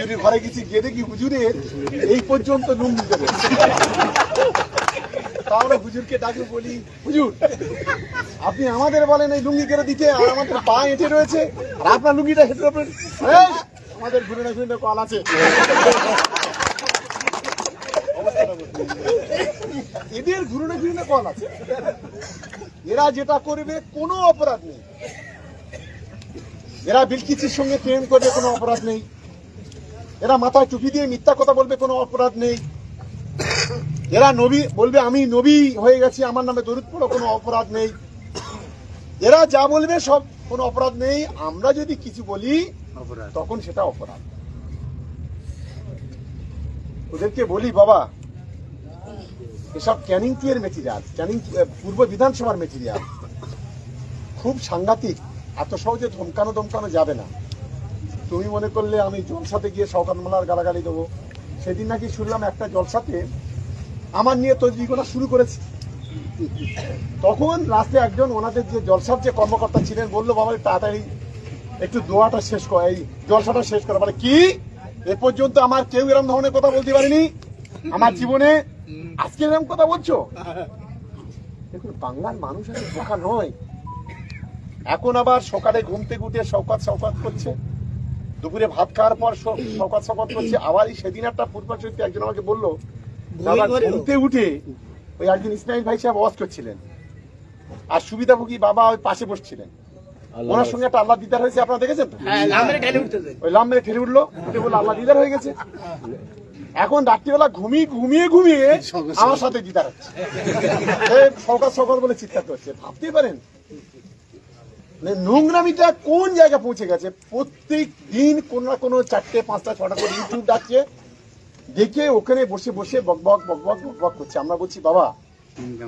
হুজুরের ঘরে গেছি, গিয়ে দেখি হুজুরের এই পর্যন্ত লুঙ্গি হুজুরকে বলি, হুজুর, আপনি আমাদের বলেন এই লুঙ্গি দিতে, আর আমাদের পা রয়েছে, আর আপনার লুঙ্গিটা হেঁটে আমাদের ঘুরে ঘুরে কল আছে। এদের ঘুরনে ঘুরনে কল আছে। এরা যেটা করবে, কোনো অপরাধ নেই। এরা বিলকিসের সঙ্গে প্রেম করবে, কোনো অপরাধ নেই। এরা মাথায় টুপি দিয়ে মিথ্যা কথা বলবে কোনো অপরাধ নেই। এরা নবী বলবে আমি নবী হয়ে গেছি আমার নামে দরুদ পড়ো কোনো অপরাধ নেই। এরা যা বলবে সব কোনো অপরাধ নেই। আমরা যদি কিছু বলি তখন সেটা অপরাধ। ওদেরকে বলি বাবা এসব ক্যানিং টু এর মেটেরিয়াল ক্যানিং পূর্ব বিধানসভার মেটেরিয়াল। খুব সাংঘাতিক এত সহজে ধমকানো ধমকানো যাবে না। তুমি মনে করলে আমি জলসাতে গিয়ে শওকাত মোল্লার গালাগালি দেবো? সেদিন নাকি শুনলাম একটা জলসাতে আমার নিয়ে তৈরি করা শুরু করেছে। তখন রাস্তায় একজন ওনাদের যে জলসার যে কর্মকর্তা ছিলেন, বলল, বাবা তাড়াতাড়ি একটু দোয়াটা শেষ কর, এই জলসাটা শেষ করা। মানে কি? এ পর্যন্ত আমার কেউ এরম ধরনের কথা বলতে পারেনি? আমার জীবনে আজকে এরম কথা বলছো? দেখুন, বাংলার মানুষ আছে বোকা নয়। এখন আবার সকালে ঘুমতে উঠে শওকাত শওকাত করছে। দুপুরে ভাত খাওয়ার পর শ- শওকাত শওকাত করছে। আবার সেদিন একটা ফুটবল চরিত্রে একজন আমাকে বলল দাদা ঘুমতে উঠে ওই একজন ইসমাইল ভাই সাহেব আওয়াজ করছিলেন। আর সুবিধাভোগী বাবা ওই পাশে বসছিলেন। ওনার সঙ্গে একটা আল্লাহ দিদার হয়েছে আপনারা দেখেছেন ওই লাম মেরে ঠেলে উঠল উঠে বলল আল্লাহ দিদার হয়ে গেছে। এখন রাত্রিবেলা ঘুমিয়ে ঘুমিয়ে ঘুমিয়ে আমার সাথে দিদার হচ্ছে। সকাল সকাল বলে চিৎকার করছে ভাবতেই পারেন? নোংরামিটা কোন জায়গায় পৌঁছে গেছে? প্রত্যেক দিন কোন না কোনো চারটে পাঁচটা ছটা করে ইউটিউব ডাকছে দেখে ওখানে বসে বসে বকবক বকবক বকবক করছে। আমরা বলছি বাবা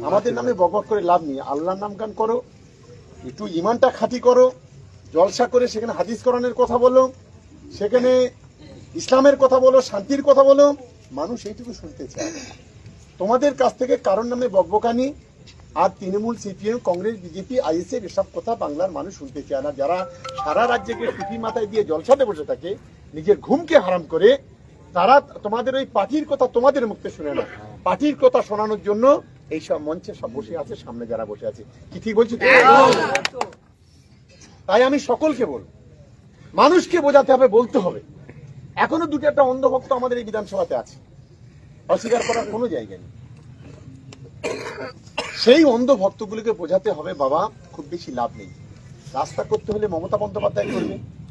আমাদের নামে বকবক করে লাভ নেই। আল্লাহর নাম গান করো একটু ইমানটা খাঁটি করো জলসা করে সেখানে হাদিস করানোর কথা বলো সেখানে ইসলামের কথা বলো শান্তির কথা বলো। মানুষ এইটুকু শুনতে চায়। তোমাদের কাছ থেকে কারোর নামে বকবকানি আর Trinamool, CPM, Congress, BJP, ISF, এসব কথা বাংলার মানুষ শুনতে চায় না। যারা সারা রাজ্যকে টুপি মাথায় দিয়ে জলসাতে বসে থাকে, নিজের ঘুমকে হারাম করে, তারা তোমাদের ওই পার্টির কথা তোমাদের মুখে শুনে না। পার্টির কথা শোনানোর জন্য এইসব মঞ্চে সব বসে আছে, সামনে যারা বসে আছে। কি ঠিক বলছি? তাই আমি সকলকে বলব, মানুষকে বোঝাতে হবে, বলতে হবে। এখনও দুটো একটা অন্ধভক্ত আমাদের এই বিধানসভাতে আছে। অস্বীকার করার কোনো জায়গা নেই। সেই অন্ধ ভক্তগুলিকে বোঝাতে হবে, বাবা, খুব বেশি লাভ নেই। রাস্তা করতে হলে মমতা বন্দ্যোপাধ্যায় করবে।